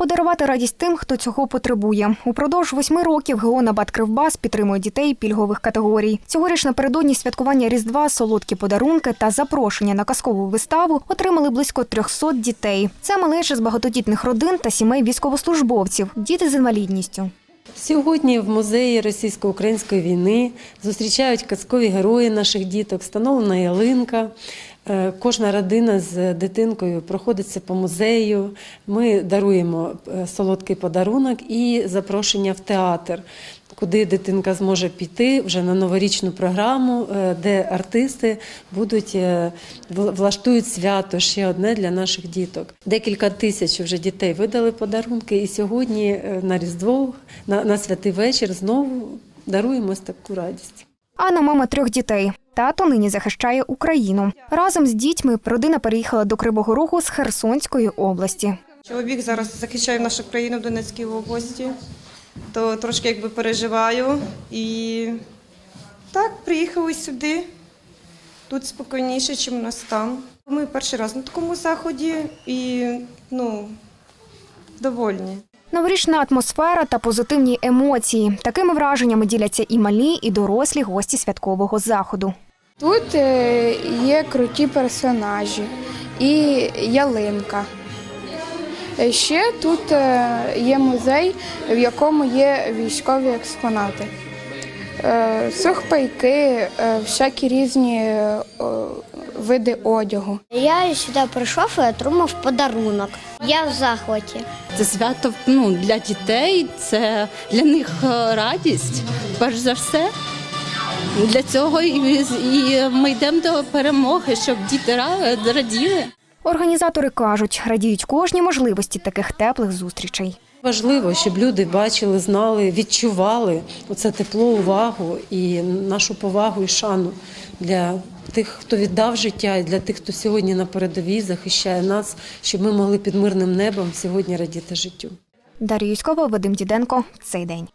Подарувати радість тим, хто цього потребує. Упродовж восьми років ГО «Набат Кривбас підтримує дітей пільгових категорій. Цьогоріч напередодні святкування Різдва, солодкі подарунки та запрошення на казкову виставу отримали близько 300 дітей. Це малечі з багатодітних родин та сімей військовослужбовців, діти з інвалідністю. Сьогодні в музеї російсько-української війни зустрічають казкові герої наших діток, встановлена ялинка. Е, Кожна родина з дитинкою проходиться по музею. Ми даруємо е, солодкий подарунок і запрошення в театр, куди дитинка зможе піти вже на новорічну програму, е, де артисти будуть влаштують свято ще одне для наших діток. Декілька тисяч вже дітей видали подарунки, і сьогодні на Різдво, на, на святий вечір знову даруємо таку радість. Анна мама трьох дітей. Тато нині захищає Україну. Разом з дітьми родина переїхала до Кривого Рогу з Херсонської області. Чоловік зараз захищає нашу країну в Донецькій області, то трошки якби переживаю. І так, приїхали сюди. Тут спокійніше, ніж у нас там. Ми перший раз на такому заході і ну, довольні. Новорічна атмосфера та позитивні емоції. Такими враженнями діляться і малі, і дорослі гості святкового заходу. Тут е, є круті персонажі і ялинка. Е, Ще тут е, є музей, в якому є військові експонати. Сухпайки, всякі різні види одягу. Я сюди прийшов і отримав подарунок. Я в захваті. Це свято ну, для дітей, це для них радість, перш за все. Для цього і, і ми йдемо до перемоги, щоб діти раділи. Організатори кажуть, радіють кожній можливості таких теплих зустрічей. Важливо, щоб люди бачили, знали, відчували оце тепло, увагу і нашу повагу і шану для тих, хто віддав життя, і для тих, хто сьогодні на передовій захищає нас, щоб ми могли під мирним небом сьогодні радіти життю. Дар'я Юськова, Вадим Діденко. Цей день.